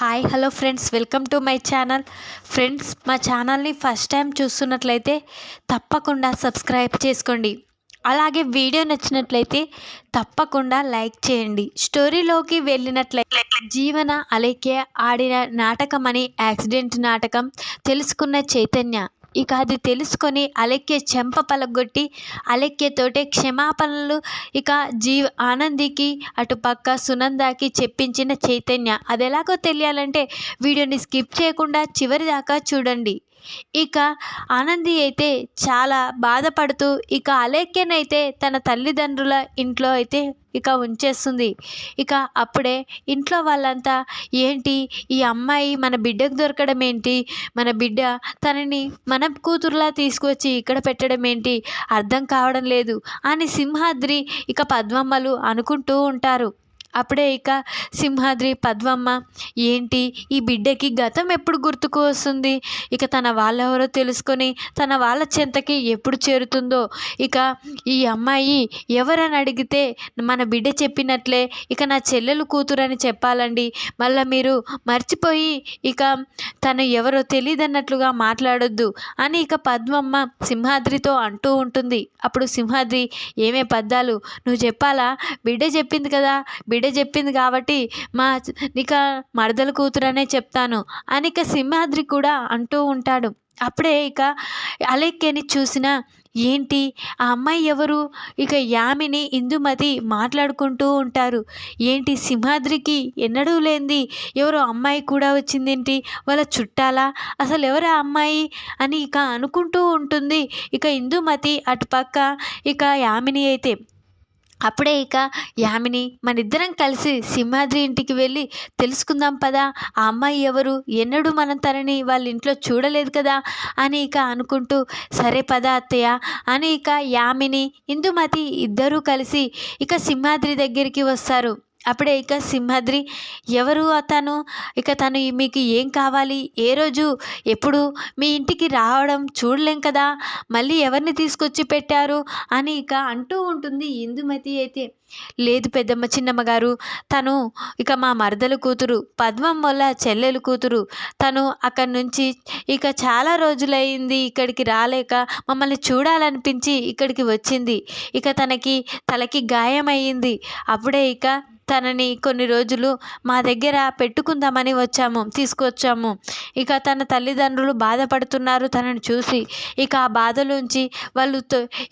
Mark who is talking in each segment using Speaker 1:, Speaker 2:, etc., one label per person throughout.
Speaker 1: Hi hello friends welcome to my channel. Friends మా ఛానల్ని first time చూస్తున్నట్లయితే తప్పకుండా సబ్స్క్రైబ్ చేసుకోండి. అలాగే వీడియో నచ్చినట్లయితే తప్పకుండా లైక్ చేయండి. స్టోరీలోకి వెళ్ళినట్లయితే జీవన అలేఖ్య ఆడిన నాటకం అని యాక్సిడెంట్ నాటకం తెలుసుకున్న చైతన్య. ఇక అది తెలుసుకొని అలెక్య చెంప పలగొట్టి అలెక్యతోటే క్షమాపణలు. ఇక జీవ ఆనందికి అటుపక్క సునందాకి చెప్పించిన చైతన్య. అది ఎలాగో తెలియాలంటే వీడియోని స్కిప్ చేయకుండా చివరి దాకా చూడండి. ఇక ఆనంది అయితే చాలా బాధపడుతూ ఇక అలేఖ్యనైతే తన తల్లిదండ్రుల ఇంట్లో అయితే ఇక ఉంచేస్తుంది. ఇక అప్పుడే ఇంట్లో వాళ్ళంతా ఏంటి ఈ అమ్మాయి మన బిడ్డకు దొరకడం ఏంటి? మన బిడ్డ తనని మన కూతురులా తీసుకొచ్చి ఇక్కడ పెట్టడం ఏంటి? అర్థం కావడం లేదు అని సింహాద్రి ఇక పద్మమ్మలు అనుకుంటూ ఉంటారు. అప్పుడే ఇక సింహాద్రి పద్మమ్మ ఏంటి? ఈ బిడ్డకి గతం ఎప్పుడు గుర్తుకు వస్తుంది? ఇక తన వాళ్ళెవరో తెలుసుకొని తన వాళ్ళ చెంతకి ఎప్పుడు చేరుతుందో? ఇక ఈ అమ్మాయి ఎవరని అడిగితే మన బిడ్డ చెప్పినట్లే. ఇక నా చెల్లెలు కూతురని చెప్పాలండి. మళ్ళీ మీరు మర్చిపోయి ఇక తను ఎవరో తెలియదన్నట్లుగా మాట్లాడొద్దు అని ఇక పద్మమ్మ సింహాద్రితో అంటూ ఉంటుంది. అప్పుడు సింహాద్రి ఏమే పద్దాలు? నువ్వు చెప్పాలా? బిడ్డ చెప్పింది కదా? బిడ్డ చెప్పింది కాబట్టి మా ఇక మరదల కూతురనే చెప్తాను అని ఇక సింహాద్రి కూడా అంటూ ఉంటాడు. అప్పుడే ఇక అలెక్యని చూసిన ఏంటి ఆ అమ్మాయి ఎవరు? ఇక యామిని ఇందుమతి మాట్లాడుకుంటూ ఉంటారు. ఏంటి సింహాద్రికి ఎన్నడూ లేంది ఎవరో అమ్మాయి కూడా వచ్చిందేంటి? వాళ్ళ చుట్టాలా? అసలు ఎవరు ఆ అమ్మాయి అని ఇక అనుకుంటూ ఉంటుంది. ఇక ఇందుమతి అటుపక్క ఇక యామిని అయితే అప్పుడే ఇక యామిని మనిద్దరం కలిసి సింహాద్రి ఇంటికి వెళ్ళి తెలుసుకుందాం పదా ఆ అమ్మాయి ఎవరు ఎన్నడూ మనం తనని వాళ్ళ ఇంట్లో చూడలేదు కదా అని ఇక అనుకుంటూ సరే పద అత్తయ్య అని ఇక యామిని ఇందుమతి ఇద్దరూ కలిసి ఇక సింహాద్రి దగ్గరికి వస్తారు. అప్పుడే ఇక సింహాద్రి ఎవరు అతను? ఇక తను మీకు ఏం కావాలి? ఏ రోజు? ఎప్పుడు? మీ ఇంటికి రావడం చూడలేం కదా? మళ్ళీ ఎవరిని తీసుకొచ్చి పెట్టారు? అని ఇక అంటూ ఉంటుంది ఇందుమతి అయితే. లేదు పెద్దమ్మ చిన్నమ్మ గారు తను ఇక మా మరదల కూతురు పద్మం వల్ల చెల్లెలు కూతురు. తను అక్కడి నుంచి ఇక చాలా రోజులైంది ఇక్కడికి రాలేక మమ్మల్ని చూడాలనిపించి ఇక్కడికి వచ్చింది. ఇక తనకి తలకి గాయమైంది. అప్పుడే ఇక తనని కొన్ని రోజులు మా దగ్గర పెట్టుకుందామని వచ్చాము తీసుకొచ్చాము. ఇక తన తల్లిదండ్రులు బాధపడుతున్నారు తనని చూసి. ఇక ఆ బాధలోంచి వాళ్ళు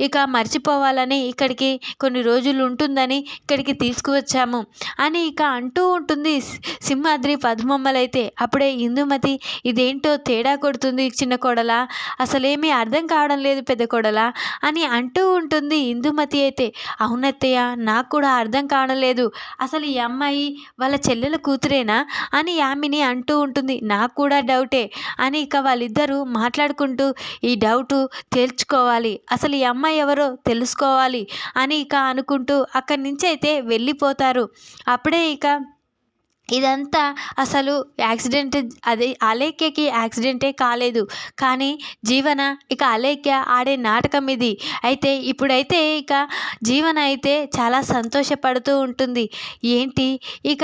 Speaker 1: ఇక మర్చిపోవాలని ఇక్కడికి కొన్ని రోజులు ఉంటుందని ఇక్కడికి తీసుకువచ్చాము. అని ఇక అంటూ ఉంటుంది సింహాద్రి పద్మమ్మలైతే. అప్పుడే ఇందుమతి ఇదేంటో తేడా కొడుతుంది చిన్న కోడల? అసలేమీ అర్థం కావడం లేదు పెద్ద కోడల? అని అంటూ ఉంటుంది ఇందుమతి అయితే. అవునత్తయ్య నాకు కూడా అర్థం కావడం లేదు. అసలు ఈ అమ్మాయి వాళ్ళ చెల్లెల కూతురేనా అని యామిని అంటూ ఉంటుంది. నాకు కూడా డౌటే అని ఇక వాళ్ళిద్దరూ మాట్లాడుకుంటూ ఈ డౌటు తేల్చుకోవాలి. అసలు ఈ అమ్మాయి ఎవరో తెలుసుకోవాలి అని ఇక అనుకుంటూ అక్కడి నుంచి అయితే వెళ్ళిపోతారు. అప్పుడే ఇక ఇదంతా అసలు యాక్సిడెంట్ అది అలేఖ్యకి యాక్సిడెంటే కాలేదు. కానీ జీవన ఇక అలేఖ్య ఆడే నాటకం ఇది. అయితే ఇప్పుడైతే ఇక జీవన అయితే చాలా సంతోషపడుతూ ఉంటుంది. ఏంటి? ఇక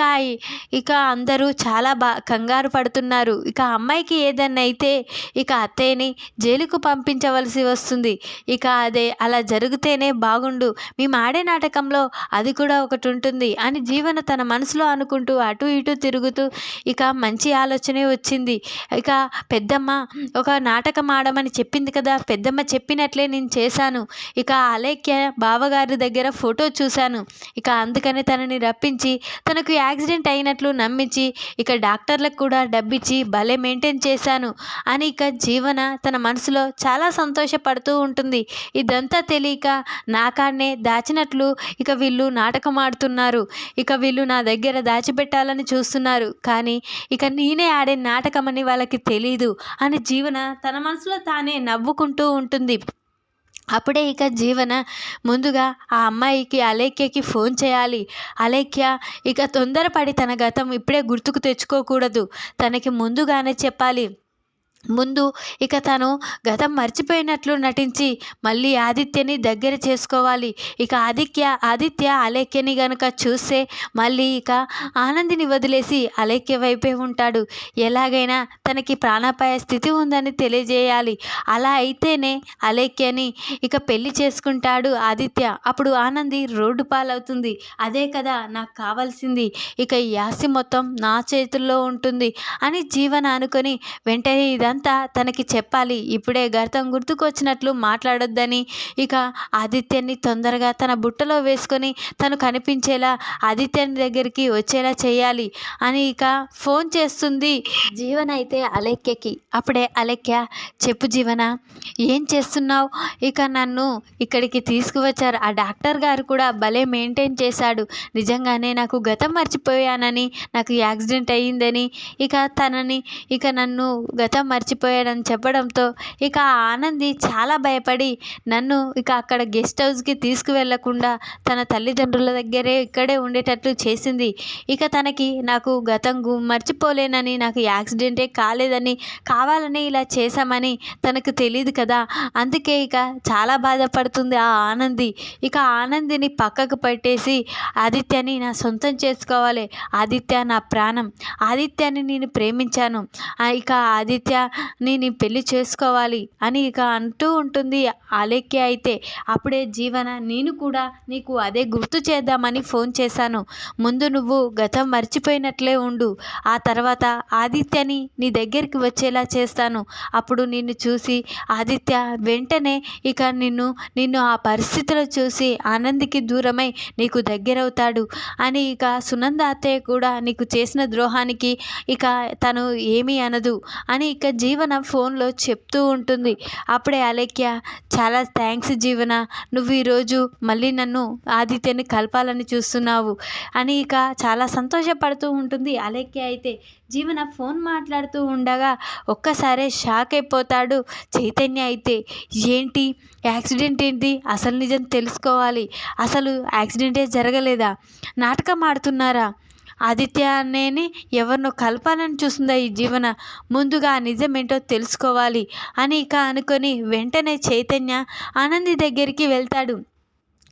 Speaker 1: ఇక అందరూ చాలా బా కంగారు పడుతున్నారు. ఇక అమ్మాయికి ఏదన్నా అయితే ఇక అత్తయ్యని జైలుకు పంపించవలసి వస్తుంది. ఇక అదే అలా జరిగితేనే బాగుండు. మేము ఆడే నాటకంలో అది కూడా ఒకటి ఉంటుంది అని జీవన తన మనసులో అనుకుంటూ అటు ఇటు తిరుగుతూ ఇక మంచి ఆలోచనే వచ్చింది. ఇక పెద్దమ్మ ఒక నాటకం ఆడమని చెప్పింది కదా పెద్దమ్మ చెప్పినట్లే నేను చేశాను. ఇక అలేఖ్య బావగారి దగ్గర ఫోటో చూశాను. ఇక అందుకని తనని రప్పించి తనకు యాక్సిడెంట్ అయినట్లు నమ్మించి ఇక డాక్టర్లకు కూడా డబ్బిచ్చి భలే మెయింటైన్ చేశాను అని ఇక జీవన తన మనసులో చాలా సంతోషపడుతూ ఉంటుంది. ఇదంతా తెలియక నాకాడనే దాచినట్లు ఇక వీళ్ళు నాటకం ఆడుతున్నారు. ఇక వీళ్ళు నా దగ్గర దాచిపెట్టాలని చూస్తున్నారు. కానీ ఇక నేనే ఆడే నాటకం అని వాళ్ళకి తెలీదు అని జీవన తన మనసులో తానే నవ్వుకుంటూ ఉంటుంది. అప్పుడే ఇక జీవన ముందుగా ఆ అమ్మాయికి అలేఖ్యకి ఫోన్ చేయాలి. అలేఖ్య ఇక తొందరపడి తన గతం ఇప్పుడే గుర్తుకు తెచ్చుకోకూడదు. తనకి ముందుగానే చెప్పాలి. ముందు ఇక తను గతం మర్చిపోయినట్లు నటించి మళ్ళీ ఆదిత్యని దగ్గర చేసుకోవాలి. ఇక ఆదిత్య ఆదిత్య అలేఖ్యని గనుక చూస్తే మళ్ళీ ఇక ఆనందిని వదిలేసి అలేఖ్య వైపే ఉంటాడు. ఎలాగైనా తనకి ప్రాణాపాయ స్థితి ఉందని తెలియజేయాలి. అలా అయితేనే అలేఖ్యని ఇక పెళ్ళి చేసుకుంటాడు ఆదిత్య. అప్పుడు ఆనంది రోడ్డు పాలవుతుంది. అదే కదా నాకు కావాల్సింది. ఇక ఈ ఆస్తి మొత్తం నా చేతుల్లో ఉంటుంది అని జీవన అనుకొని వెంటనే ఇదంతా తనకి చెప్పాలి. ఇప్పుడే గతం గుర్తుకొచ్చినట్లు మాట్లాడొద్దని. ఇక ఆదిత్యని తొందరగా తన బుట్టలో వేసుకొని తను కనిపించేలా ఆదిత్యని దగ్గరికి వచ్చేలా చేయాలి అని ఇక ఫోన్ చేస్తుంది. జీవన అయితే అలెక్యకి. అప్పుడే అలెక్య చెప్పు జీవన ఏం చేస్తున్నావు? ఇక నన్ను ఇక్కడికి తీసుకువచ్చారు. ఆ డాక్టర్ గారు కూడా భలే మెయింటైన్ చేశాడు. నిజంగానే నాకు గతం మర్చిపోయానని నాకు యాక్సిడెంట్ అయ్యిందని. ఇక తనని ఇక నన్ను గతం మర్చిపోయాడని చెప్పడంతో ఇక ఆ ఆనంది చాలా భయపడి నన్ను ఇక అక్కడ గెస్ట్ హౌస్కి తీసుకువెళ్ళకుండా తన తల్లిదండ్రుల దగ్గరే ఇక్కడే ఉండేటట్లు చేసింది. ఇక తనకి నాకు గతం మర్చిపోలేనని నాకు యాక్సిడెంటే కాలేదని కావాలని ఇలా చేశామని తనకు తెలియదు కదా. అందుకే ఇక చాలా బాధపడుతుంది ఆ ఆనంది. ఇక ఆనందిని పక్కకు పెట్టేసి ఆదిత్యని నా సొంతం చేసుకోవాలి. ఆదిత్య నా ప్రాణం. ఆదిత్యాన్ని నేను ప్రేమించాను. ఇక ఆదిత్య నేను పెళ్ళి చేసుకోవాలి అని ఇక అంటూ ఉంటుంది అలేఖ్య అయితే. అప్పుడే జీవన నేను కూడా నీకు అదే గుర్తు చేద్దామని ఫోన్ చేశాను. ముందు నువ్వు గతం మర్చిపోయినట్లే ఉండు. ఆ తర్వాత ఆదిత్యని నీ దగ్గరికి వచ్చేలా చేస్తాను. అప్పుడు నిన్ను చూసి ఆదిత్య వెంటనే ఇక నిన్ను నిన్ను ఆ పరిస్థితిలో చూసి ఆనందికి దూరమై నీకు దగ్గరవుతాడు అని ఇక సునంద అత్తయ్య కూడా నీకు చేసిన ద్రోహానికి ఇక తను ఏమీ అనదు అని ఇక జీవన ఫోన్లో చెప్తూ ఉంటుంది. అప్పుడే అలేఖ్య చాలా థ్యాంక్స్ జీవన నువ్వు ఈరోజు మళ్ళీ నన్ను ఆదిత్యని కలపాలని చూస్తున్నావు అని ఇక చాలా సంతోషపడుతూ ఉంటుంది అలేఖ్య అయితే. జీవన ఫోన్ మాట్లాడుతూ ఉండగా ఒక్కసారే షాక్ అయిపోతాడు చైతన్య అయితే. ఏంటి? యాక్సిడెంట్ ఏంటి? అసలు నిజం తెలుసుకోవాలి. అసలు యాక్సిడెంటే జరగలేదా? నాటకం ఆడుతున్నారా? ఆదిత్య అనేని ఎవరినో కలపాలని చూస్తుందా ఈ జీవన? ముందుగా నిజమేంటో తెలుసుకోవాలి అని ఇక అనుకొని వెంటనే చైతన్య ఆనంది దగ్గరికి వెళ్తాడు.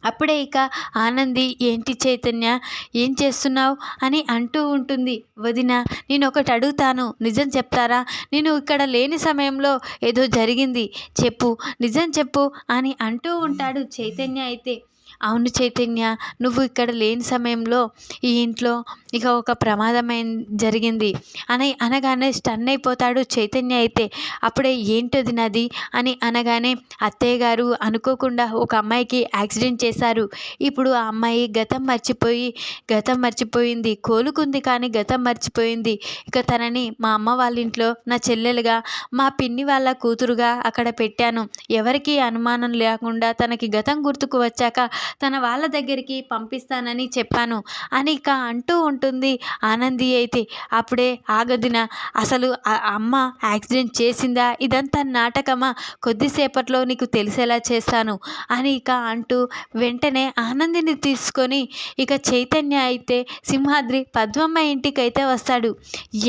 Speaker 1: అప్పుడే ఇక ఆనంది ఏంటి చైతన్య? ఏం చేస్తున్నావు? అని అంటూ ఉంటుంది. వదిన నేను ఒకటి అడుగుతాను. నిజం చెప్తారా? నేను ఇక్కడ లేని సమయంలో ఏదో జరిగింది. చెప్పు. నిజం చెప్పు. అని అంటూ ఉంటాడు చైతన్య అయితే. అవును చైతన్య నువ్వు ఇక్కడ లేని సమయంలో ఈ ఇంట్లో ఇక ఒక ప్రమాదమైన జరిగింది. అని అనగానే స్టన్ అయిపోతాడు చైతన్య అయితే. అప్పుడే ఏంటది నాది? అని అనగానే అత్తయ్య గారు అనుకోకుండా ఒక అమ్మాయికి యాక్సిడెంట్ చేశారు. ఇప్పుడు ఆ అమ్మాయి గతం మర్చిపోయి గతం మర్చిపోయింది. కోలుకుంది కానీ గతం మర్చిపోయింది. ఇక తనని మా అమ్మ వాళ్ళ ఇంట్లో నా చెల్లెలుగా మా పిన్ని వాళ్ళ కూతురుగా అక్కడ పెట్టాను. ఎవరికీ అనుమానం లేకుండా తనకి గతం గుర్తుకు వచ్చాక తన వాళ్ళ దగ్గరికి పంపిస్తానని చెప్పాను. అని ఇక అంటూ ఉంటుంది. ఆనంది అయితే అప్పుడే ఆగదిన అసలు అమ్మ యాక్సిడెంట్ చేసిందా? ఇదంతా నాటకమా? కొద్దిసేపట్లో నీకు తెలిసేలా చేస్తాను అని ఇక అంటూ వెంటనే ఆనందిని తీసుకొని ఇక చైతన్య అయితే సింహాద్రి పద్మమ్మ ఇంటికైతే వస్తాడు.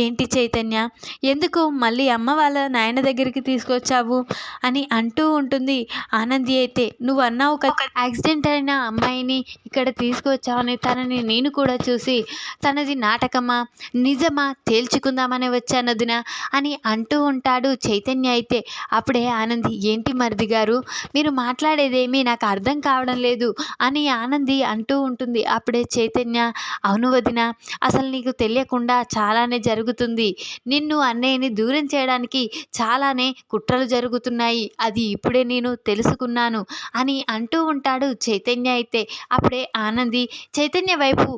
Speaker 1: ఏంటి చైతన్య? ఎందుకు మళ్ళీ అమ్మ వాళ్ళ నాయన దగ్గరికి తీసుకొచ్చావు? అని అంటూ ఉంటుంది ఆనంది అయితే. నువ్వు అన్నావు కదా యాక్సిడెంట్ అయిన అమ్మాయిని ఇక్కడ తీసుకొచ్చావని తనని నేను కూడా చూసి తనది నాటకమా నిజమా తేల్చుకుందామనే వచ్చాను వదినా అని అంటూ ఉంటాడు చైతన్య అయితే. అప్పుడే ఆనంది ఏంటి మరిది గారు? మీరు మాట్లాడేదేమీ నాకు అర్థం కావడం లేదు అని ఆనంది అంటూ ఉంటుంది. అప్పుడే చైతన్య అవును వదిన అసలు నీకు తెలియకుండా చాలానే జరుగుతుంది. నిన్ను అన్నయ్యని దూరం చేయడానికి చాలానే కుట్రలు జరుగుతున్నాయి. అది ఇప్పుడే నేను తెలుసుకున్నాను అని అంటూ ఉంటాడు చైతన్య అయితే. అప్పుడే ఆనంది చైతన్య వైపు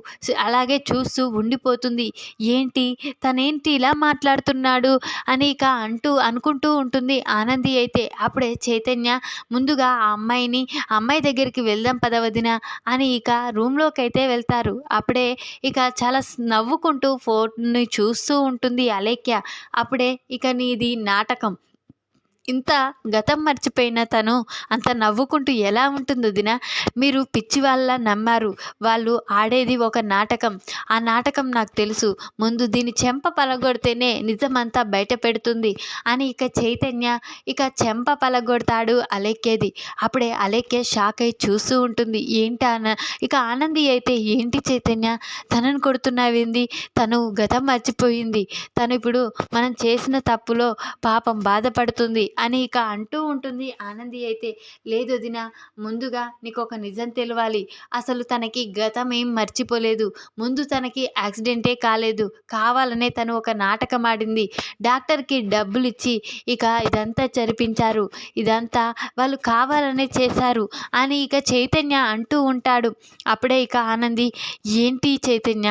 Speaker 1: అలాగే చూస్తూ ఉండిపోతుంది. ఏంటి? తనేంటి ఇలా మాట్లాడుతున్నాడు? అని ఇక అంటూ అనుకుంటూ ఉంటుంది ఆనంది అయితే. అప్పుడే చైతన్య ముందుగా ఆ అమ్మాయిని అమ్మాయి దగ్గరికి వెళ్దాం పదవదిన అని ఇక రూమ్లోకి అయితే వెళ్తారు. అప్పుడే ఇక చాలా నవ్వుకుంటూ ఫోన్ని చూస్తూ ఉంటుంది అలేఖ్య. అప్పుడే ఇక నీది నాటకం. ఇంత గతం మర్చిపోయిన తను అంత నవ్వుకుంటూ ఎలా ఉంటుంది వదిన మీరు పిచ్చి వాళ్ళ నమ్మారు. వాళ్ళు ఆడేది ఒక నాటకం. ఆ నాటకం నాకు తెలుసు. ముందు దీని చెంప పలగొడితేనే నిజమంతా బయట పెడుతుంది అని ఇక చైతన్య ఇక చెంప పలగొడతాడు అలెక్కేది అప్పుడే అలెక్కే షాక్ అయి చూస్తూ ఉంటుంది. ఏంటి ఆన ఇక ఆనంది అయితే ఏంటి చైతన్య? తనను కొడుతున్నావేంది? తను గతం మర్చిపోయింది. తను ఇప్పుడు మనం చేసిన తప్పులో పాపం బాధపడుతుంది. అని ఇక అంటూ ఉంటుంది. ఆనంది అయితే లేదు దిన ముందుగా నీకు ఒక నిజం తెలవాలి. అసలు తనకి గతం ఏం మర్చిపోలేదు. ముందు తనకి యాక్సిడెంటే కాలేదు. కావాలనే తను ఒక నాటకం ఆడింది. డాక్టర్కి డబ్బులు ఇచ్చి ఇక ఇదంతా జరిపించారు. ఇదంతా వాళ్ళు కావాలనే చేశారు అని ఇక చైతన్య అంటూ ఉంటాడు. అప్పుడే ఇక ఆనంది ఏంటి చైతన్య?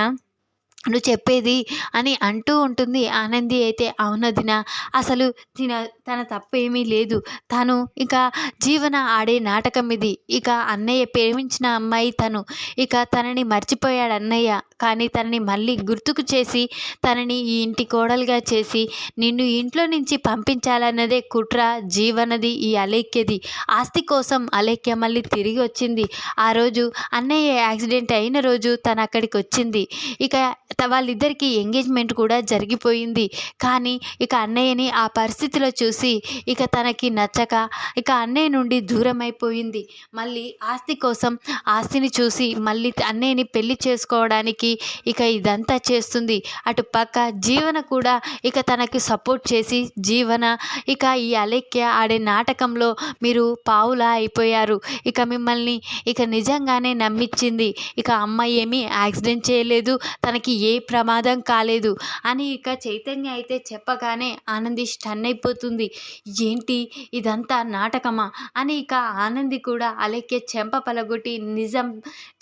Speaker 1: నువ్వు చెప్పేది అని అంటూ ఉంటుంది. ఆనంది అయితే అవునదిన అసలు తిన తన తప్పేమీ లేదు. తను ఇక జీవన ఆడే నాటకం ఇది. ఇక అన్నయ్య ప్రేమించిన అమ్మాయి తను. ఇక తనని మర్చిపోయాడు అన్నయ్య. కానీ తనని మళ్ళీ గుర్తుకు చేసి తనని ఈ ఇంటి కోడలుగా చేసి నిన్ను ఇంట్లో నుంచి పంపించాలన్నదే కుట్ర జీవనది ఈ అలేఖ్యది. ఆస్తి కోసం అలేఖ్య మళ్ళీ తిరిగి వచ్చింది. ఆ రోజు అన్నయ్య యాక్సిడెంట్ అయిన రోజు తను అక్కడికి వచ్చింది. ఇక వాళ్ళిద్దరికీ ఎంగేజ్మెంట్ కూడా జరిగిపోయింది. కానీ ఇక అన్నయ్యని ఆ పరిస్థితిలో చూసి ఇక తనకి నచ్చక ఇక అన్నయ్య నుండి దూరం అయిపోయింది మళ్ళీ ఆస్తి కోసం ఆస్తిని చూసి మళ్ళీ అన్నయ్యని పెళ్ళి చేసుకోవడానికి ఇక ఇదంతా చేస్తుంది. అటు పక్క జీవన కూడా ఇక తనకి సపోర్ట్ చేసి జీవన ఇక ఈ అలెక్య ఆడే నాటకంలో మీరు పావులా అయిపోయారు. ఇక మిమ్మల్ని ఇక నిజంగానే నమ్మించింది ఇక అమ్మాయి ఏమీ యాక్సిడెంట్ చేయలేదు. తనకి ఏ ప్రమాదం కాలేదు అని ఇక చైతన్య అయితే చెప్పగానే ఆనంది స్టన్ అయిపోతుంది. ఏంటి? ఇదంతా నాటకమా? అని ఇక ఆనంది కూడా అలెక్కే చెంప పలగొట్టి నిజం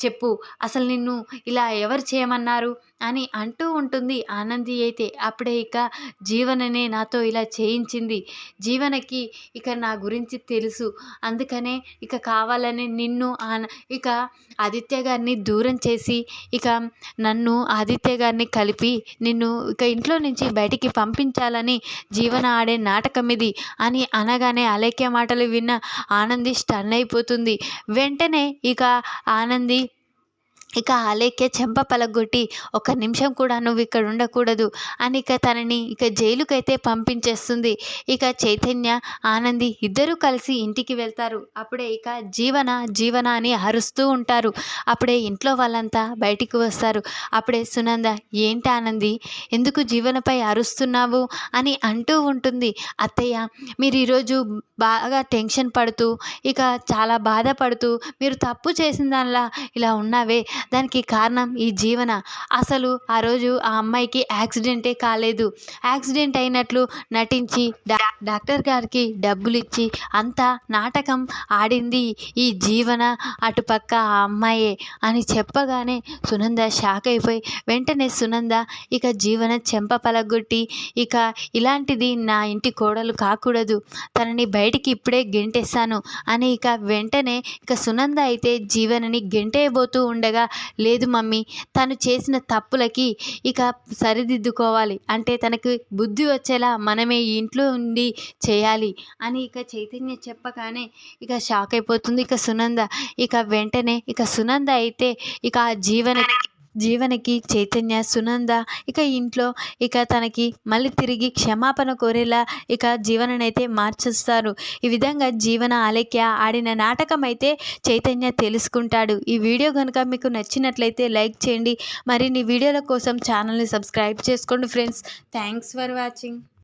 Speaker 1: చెప్పు. అసలు నిన్ను ఇలా ఎవరు చేయమన్నారు? అని అంటూ ఉంటుంది ఆనంది అయితే. అప్పుడే ఇక జీవననే నాతో ఇలా చేయించింది. జీవనకి ఇక నా గురించి తెలుసు. అందుకనే ఇక కావాలని నిన్ను ఇక ఆదిత్య గారిని దూరం చేసి ఇక నన్ను ఆదిత్య గారిని కలిపి నిన్ను ఇక ఇంట్లో నుంచి బయటికి పంపించాలని జీవన ఆడే నాటకం ఇది అని అనగానే అలేఖ్య మాటలు విన్న ఆనంది స్టన్ అయిపోతుంది వెంటనే ఇక ఆనంది ఇక ఆలేఖ్య చెంప పలగొట్టి ఒక నిమిషం కూడా నువ్వు ఇక్కడ ఉండకూడదు అని ఇక తనని ఇక జైలుకైతే పంపించేస్తుంది. ఇక చైతన్య ఆనంది ఇద్దరూ కలిసి ఇంటికి వెళ్తారు. అప్పుడే ఇక జీవన జీవన అని అరుస్తూ ఉంటారు. అప్పుడే ఇంట్లో వాళ్ళంతా బయటికి వస్తారు. అప్పుడే సునంద ఏంటి ఆనంది? ఎందుకు జీవనపై అరుస్తున్నావు? అని అంటూ ఉంటుంది. అత్తయ్య మీరు ఈరోజు బాగా టెన్షన్ పడుతూ ఇక చాలా బాధపడుతూ మీరు తప్పు చేసిన దానిలా ఇలా ఉన్నావే దానికి కారణం ఈ జీవన. అసలు ఆ రోజు ఆ అమ్మాయికి యాక్సిడెంటే కాలేదు. యాక్సిడెంట్ అయినట్లు నటించి డాక్టర్ గారికి డబ్బులు ఇచ్చి అంతా నాటకం ఆడింది ఈ జీవన అటుపక్క ఆ అమ్మాయే అని చెప్పగానే సునంద షాక్ అయిపోయి వెంటనే సునంద ఇక జీవన చెంప పలగొట్టి ఇక ఇలాంటిది నా ఇంటి కోడలు కాకూడదు. తనని బయటికి ఇప్పుడే గెంటేస్తాను అని ఇక వెంటనే ఇక సునంద అయితే జీవనని గెంటేయబోతూ ఉండగా లేదు మమ్మీ తను చేసిన తప్పులకి ఇక సరిదిద్దుకోవాలి. అంటే తనకి బుద్ధి వచ్చేలా మనమే ఇంట్లో ఉండి చేయాలి అని ఇక చైతన్య చెప్పగానే ఇక షాక్ అయిపోతుంది. ఇక సునంద ఇక వెంటనే ఇక సునంద అయితే ఇక ఆ జీవన జీవనకి చైతన్య సునంద ఇక ఇంట్లో ఇక తనకి మళ్ళీ తిరిగి క్షమాపణ కోరేలా ఇక జీవననైతే మార్చేస్తారు. ఈ విధంగా జీవన ఆలేఖ్య ఆడిన నాటకం అయితే చైతన్య తెలుసుకుంటాడు. ఈ వీడియో కనుక మీకు నచ్చినట్లయితే లైక్ చేయండి. మరిన్ని వీడియోల కోసం ఛానల్ని సబ్స్క్రైబ్ చేసుకోండి ఫ్రెండ్స్. Thanks for watching.